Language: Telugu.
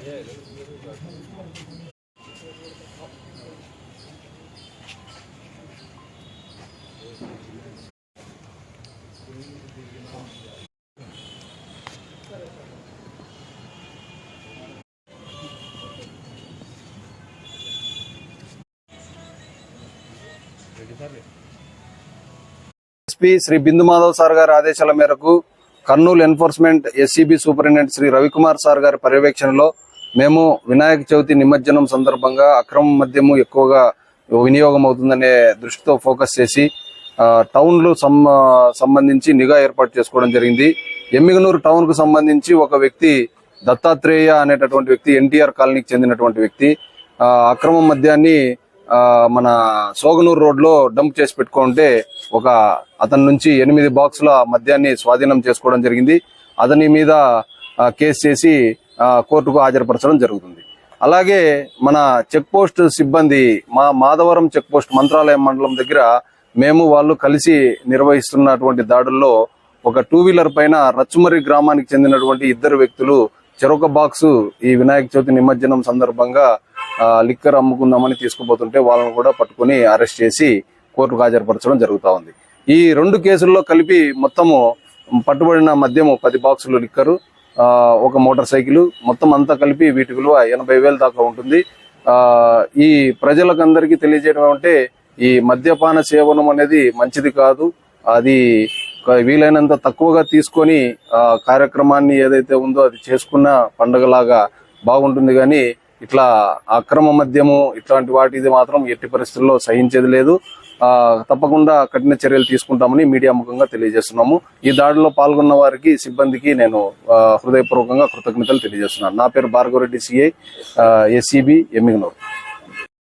Cell SP Shri Bindu Madhav sir గారి ఆదేశాల మేరకు Kurnool enforcement SCB superintendent Shri Ravikumar sir గారి పర్యవేక్షణలో మేము వినాయక చవితి నిమజ్జనం సందర్భంగా అక్రమ మద్యము ఎక్కువగా వినియోగం అవుతుందనే దృష్టితో ఫోకస్ చేసి టౌన్లు సం- సంబంధించి నిఘా ఏర్పాటు చేసుకోవడం జరిగింది. ఎమ్మిగనూరు టౌన్కు సంబంధించి ఒక వ్యక్తి దత్తాత్రేయ అనేటటువంటి వ్యక్తి ఎన్టీఆర్ కాలనీకి చెందినటువంటి వ్యక్తి అక్రమ మద్యాన్ని మన సోగనూరు రోడ్లో డంప్ చేసి పెట్టుకుంటే ఒక అతని నుంచి ఎనిమిది బాక్సుల మద్యాన్ని స్వాధీనం చేసుకోవడం జరిగింది. అతని మీద కేసు చేసి కోర్టుకు హాజరుపరచడం జరుగుతుంది. అలాగే మన చెక్ పోస్ట్ సిబ్బంది మా మాధవరం చెక్ పోస్ట్ మంత్రాలయం మండలం దగ్గర మేము వాళ్ళు కలిసి నిర్వహిస్తున్నటువంటి దాడుల్లో ఒక టూ వీలర్ పైన రచ్చుమరి గ్రామానికి చెందినటువంటి ఇద్దరు వ్యక్తులు చెరొక బాక్సు ఈ వినాయక చవితి నిమజ్జనం సందర్భంగా లిక్కర్ అమ్ముకుందామని తీసుకుపోతుంటే వాళ్ళని కూడా పట్టుకుని అరెస్ట్ చేసి కోర్టుకు హాజరుపరచడం జరుగుతూ ఉంది. ఈ రెండు కేసుల్లో కలిపి మొత్తము పట్టుబడిన మద్యము పది బాక్సులు లిక్కరు ఒక మోటార్ సైకిల్ మొత్తం అంతా కలిపి వీటి విలువ ఎనభై వేల దాకా ఉంటుంది. ఈ ప్రజలకందరికీ తెలియజేయడం అంటే ఈ మద్యపాన సేవనం అనేది మంచిది కాదు. అది వీలైనంత తక్కువగా తీసుకొని కార్యక్రమాన్ని ఏదైతే ఉందో అది చేసుకున్న పండగలాగా బాగుంటుంది. కానీ ఇట్లా అక్రమ మద్యము ఇట్లాంటి వాటిది మాత్రం ఎట్టి పరిస్థితుల్లో సహించేది లేదు. తప్పకుండా కఠిన చర్యలు తీసుకుంటామని మీడియా ముఖంగా తెలియజేస్తున్నాము. ఈ దాడిలో పాల్గొన్న వారికి సిబ్బందికి నేను హృదయపూర్వకంగా కృతజ్ఞతలు తెలియజేస్తున్నాను. నా పేరు భార్గవరెడ్డి సిఐ ఎస్సీబీ ఎమ్మిగనూరు.